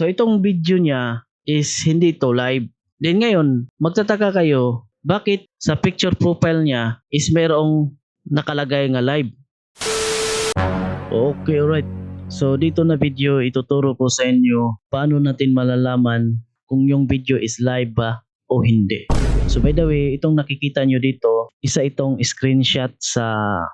So itong video niya is hindi to live. Then ngayon, magtataka kayo, bakit sa picture profile niya is merong nakalagay nga live? Okay, alright. So dito na video, ituturo ko sa inyo paano natin malalaman kung yung video is live ba o hindi. So by the way, itong nakikita nyo dito, isa itong screenshot sa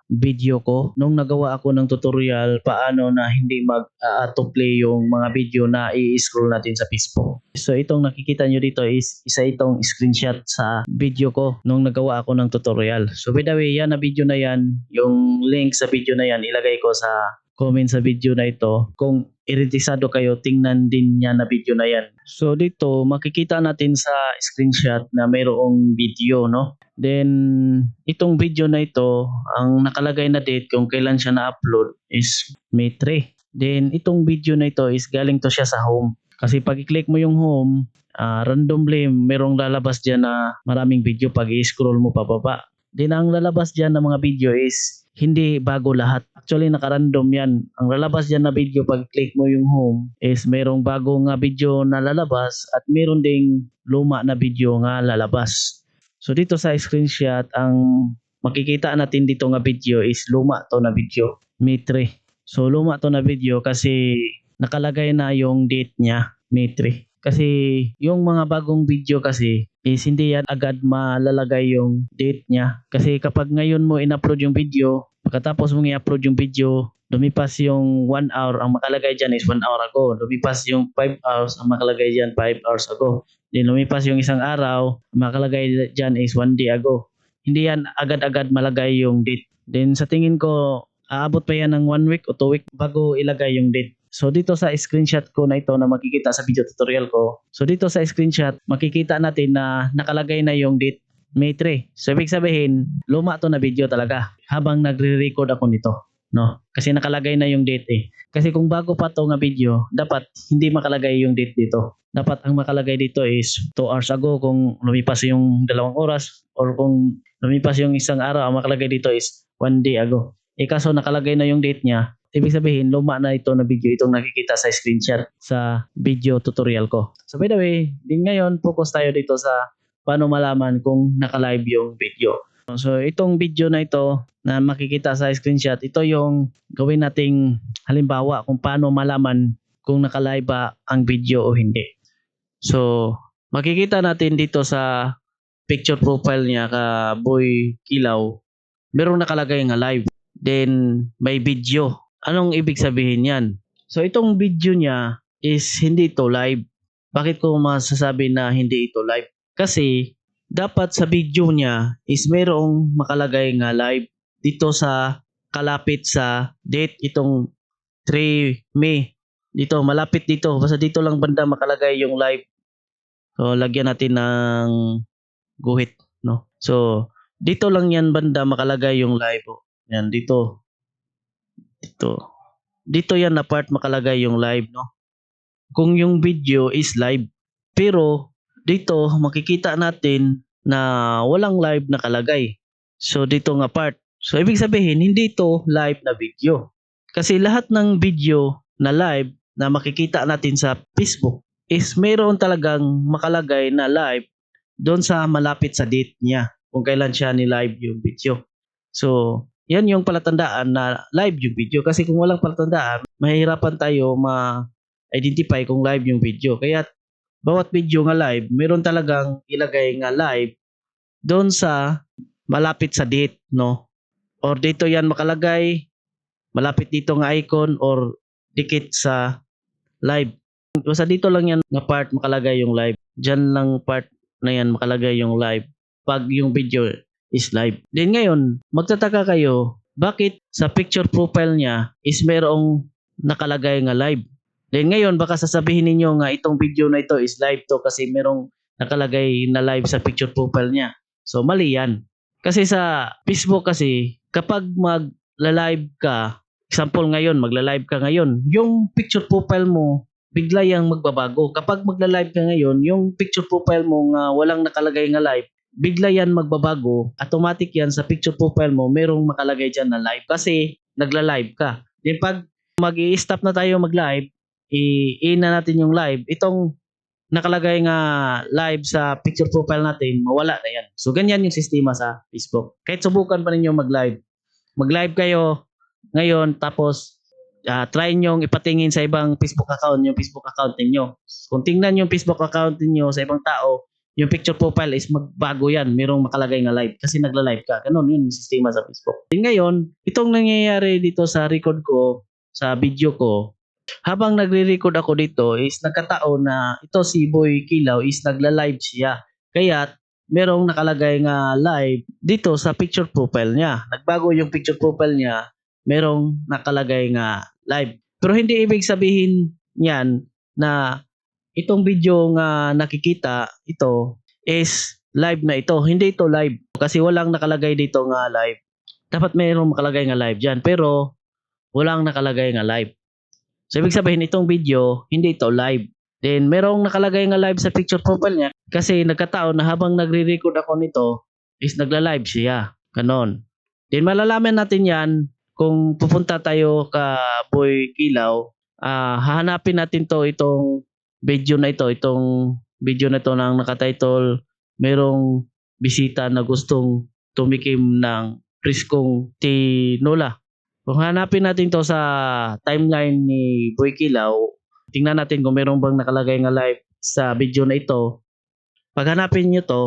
video ko nung nagawa ako ng tutorial paano na hindi mag-autoplay yung mga video na i-scroll natin sa Facebook. So itong nakikita nyo dito is isa itong screenshot sa video ko nung nagawa ako ng tutorial. So by the way, yan na video na yan, yung link sa video na yan, ilagay ko sa comment sa video na ito. Kung iritisado kayo, tingnan din niya na video na yan. So dito, makikita natin sa screenshot na mayroong video, no? Then, itong video na ito, ang nakalagay na date kung kailan siya na-upload is May 3. Then, itong video na ito is galing to siya sa home. Kasi pag i-click mo yung home, ah, randomly merong lalabas dyan na maraming video pag i-scroll mo pababa. Then, ang lalabas dyan ng mga video is hindi bago lahat. Actually, nakarandom yan. Ang lalabas dyan na video pag click mo yung home is merong bago nga video na lalabas at meron ding luma na video nga lalabas. So dito sa screenshot, ang makikita natin dito nga video is luma to na video. May 3. So luma to na video kasi nakalagay na yung date niya, May 3. Kasi yung mga bagong video kasi is hindi yan agad malalagay yung date niya. Kasi kapag ngayon mo in-upload yung video, pagkatapos mong i-upload yung video, lumipas yung 1 hour, ang makalagay dyan is 1 hour ago. Lumipas yung 5 hours, ang makalagay dyan 5 hours ago. Then lumipas yung isang araw, ang makalagay dyan is 1 day ago. Hindi yan agad-agad malagay yung date. Then sa tingin ko, aabot pa yan ng 1 week o 2 week bago ilagay yung date. So dito sa screenshot ko na ito na makikita sa video tutorial ko. So dito sa screenshot, makikita natin na nakalagay na yung date May 3. So ibig sabihin, luma to na video talaga habang nagre-record ako nito. No? Kasi nakalagay na yung date eh. Kasi kung bago pa to nga video, dapat hindi makalagay yung date dito. Dapat ang makalagay dito is 2 hours ago kung lumipas yung dalawang oras or kung lumipas yung isang araw, ang makalagay dito is 1 day ago. Eh kaso nakalagay na yung date niya, ibig sabihin luma na ito na video itong nakikita sa screenshot sa video tutorial ko. So by the way, din ngayon focus tayo dito sa paano malaman kung naka-live yung video. So itong video na ito na makikita sa screenshot, ito yung gawin nating halimbawa kung paano malaman kung naka-live ba ang video o hindi. So makikita natin dito sa picture profile niya ka Boy Kilaw, merong nakalagay nga live. Then may video. Anong ibig sabihin yan? So itong video niya is hindi ito live. Bakit ko masasabi na hindi ito live? Kasi dapat sa video niya is mayroong makalagay nga live dito sa kalapit sa date itong 3 May. Dito, malapit dito. Basta dito lang banda makalagay yung live. So, lagyan natin ng guhit, no? So, dito lang yan banda makalagay yung live. oh. Yan, dito. Dito. Dito yan na part makalagay yung live, no? Kung yung video is live. Pero, dito makikita natin na walang live nakalagay. So, dito nga part. So, ibig sabihin, hindi ito live na video. Kasi lahat ng video na live na makikita natin sa Facebook is mayroon talagang makalagay na live doon sa malapit sa date niya kung kailan siya ni-live yung video. So, yan yung palatandaan na live yung video. Kasi kung walang palatandaan, mahihirapan tayo ma-identify kung live yung video. Kaya bawat video nga live, meron talagang ilagay nga live doon sa malapit sa date, no? Or dito yan makalagay, malapit dito nga icon or dikit sa live. Basta dito lang yan na part makalagay yung live. Diyan lang part na yan makalagay yung live pag yung video is live. Then ngayon, magtataka kayo, bakit sa picture profile niya is merong nakalagay nga live? Then ngayon, baka sasabihin ninyo nga itong video na ito is live to kasi merong nakalagay na live sa picture profile niya. So mali yan. Kasi sa Facebook kasi, kapag magla-live ka, example ngayon, magla-live ka ngayon, yung picture profile mo, bigla yang magbabago. Kapag magla-live ka ngayon, yung picture profile mo nga walang nakalagay nga live, bigla yan magbabago, automatic yan sa picture profile mo, merong makalagay dyan na live kasi nagla-live ka. Then pag mag stop na tayo mag-live, i-in na natin yung live, itong nakalagay nga live sa picture profile natin, mawala na yan. So, ganyan yung sistema sa Facebook. Kahit subukan pa ninyo mag-live. Mag-live kayo ngayon, tapos ah, try nyo ipatingin sa ibang Facebook account, yung Facebook account ninyo. Kung tingnan yung Facebook account ninyo sa ibang tao, yung picture profile is magbago yan. Merong makalagay nga live kasi nagla-live ka. Ganun yun yung sistema sa Facebook. Then ngayon, itong nangyayari dito sa record ko, sa video ko, habang nagre-record ako dito is nagkataon na ito si Boy Kilaw is nagla-live siya. Kaya merong nakalagay nga live dito sa picture profile niya. Nagbago yung picture profile niya, merong nakalagay nga live. Pero hindi ibig sabihin niyan na itong video nga nakikita ito is live na ito. Hindi ito live kasi walang nakalagay dito nga live. Dapat mayroong makalagay nga live diyan pero walang nakalagay nga live. So, ibig sabihin, itong video, hindi ito live. Then, merong nakalagay nga live sa picture profile niya kasi nagkataon na habang nagre-record ako nito, is nagla-live siya. Ganon. Then, malalaman natin yan kung pupunta tayo ka Boy Kilaw, ah hahanapin natin to itong video na ito, itong video na ito ng nakatitle, merong bisita na gustong tumikim ng priskong tinola. Kung hanapin natin to sa timeline ni Boy Kilaw, tingnan natin kung meron bang nakalagay nga live sa video na ito. Pag hanapin nyo to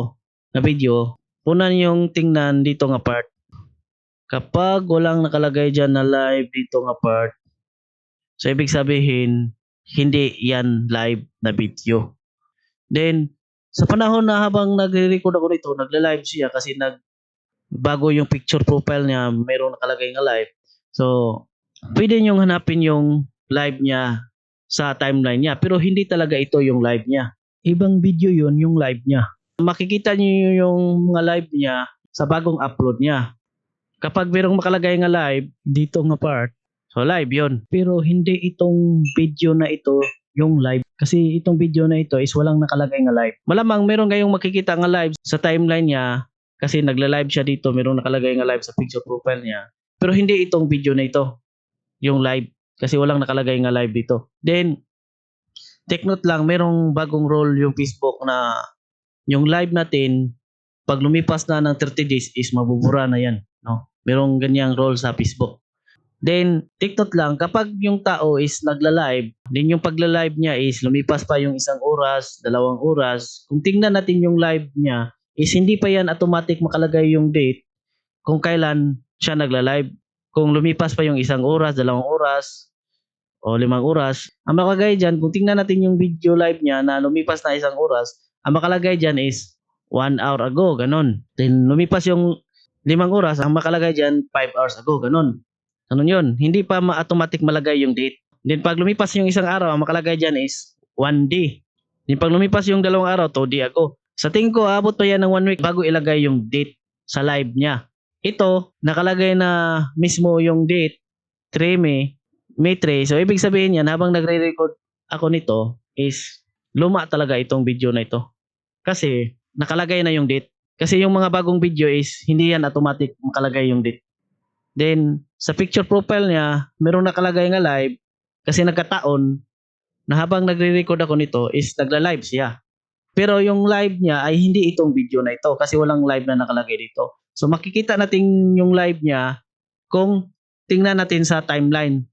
na video, punan yung tingnan dito nga part. Kapag walang nakalagay dyan na live dito nga part, so ibig sabihin, hindi yan live na video. Then, sa panahon na habang nagre-record ako nito, nagla-live siya kasi nag bago yung picture profile niya, mayroong nakalagay nga live. So, pwede niyong hanapin yung live niya sa timeline niya. Pero hindi talaga ito yung live niya. Ibang video yun yung live niya. Makikita niyo yung mga live niya sa bagong upload niya. Kapag mayroong makalagay nga live, dito nga part, so live yun. Pero hindi itong video na ito yung live. Kasi itong video na ito is walang nakalagay nga live. Malamang meron kayong makikita nga live sa timeline niya kasi nagla-live siya dito, merong nakalagay nga live sa picture profile niya. Pero hindi itong video na ito, yung live. Kasi walang nakalagay nga live dito. Then, take note lang, merong bagong rule yung Facebook na yung live natin, pag lumipas na ng 30 days is mabubura na yan. No? Merong ganyang role sa Facebook. Then, note lang, kapag yung tao is nagla-live, then yung pagla-live niya is lumipas pa yung isang oras, dalawang oras, kung tingnan natin yung live niya, is hindi pa yan automatic makalagay yung date kung kailan siya nagla-live. Kung lumipas pa yung isang oras, dalawang oras, o limang oras, ang makalagay dyan, kung tingnan natin yung video live niya na lumipas na isang oras, ang makalagay dyan is one hour ago, ganon. Then lumipas yung limang oras, ang makalagay dyan five hours ago, ganon. Ganon yun. Hindi pa ma-automatic malagay yung date. Then pag lumipas yung isang araw, ang makalagay dyan is one day. Then pag lumipas yung dalawang araw, two day ago. Sa tingin ko, abot pa yan ng one week bago ilagay yung date sa live niya. Ito, nakalagay na mismo yung date, 3 May, May 3. So, ibig sabihin yan, habang nagre-record ako nito, is luma talaga itong video na ito. Kasi, nakalagay na yung date. Kasi yung mga bagong video is, hindi yan automatic makalagay yung date. Then, sa picture profile niya, merong nakalagay nga live, kasi nagkataon, na habang nagre-record ako nito, is nagla-live siya. Pero yung live niya ay hindi itong video na ito kasi walang live na nakalagay dito. So makikita natin yung live niya kung tingnan natin sa timeline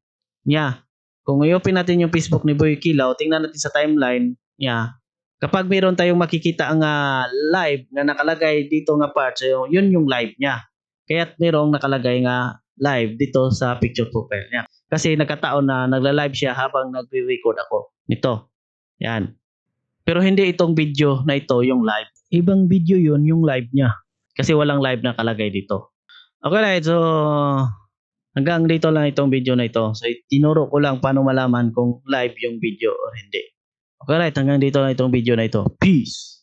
niya. Kung i-open natin yung Facebook ni Boy Kilaw, tingnan natin sa timeline niya. Kapag mayroon tayong makikita ang ah, live na nakalagay dito nga part, so yun yung live niya. Kaya mayroong nakalagay nga live dito sa picture profile niya. Kasi nagkataon na nagla-live siya habang nagre-record ako nito. Yan. Pero hindi itong video na ito yung live. Ibang video yun yung live niya. Kasi walang live na kalagay dito. Okay right, so hanggang dito lang itong video na ito. So tinuro ko lang paano malaman kung live yung video or hindi. Okay right, hanggang dito lang itong video na ito. Peace!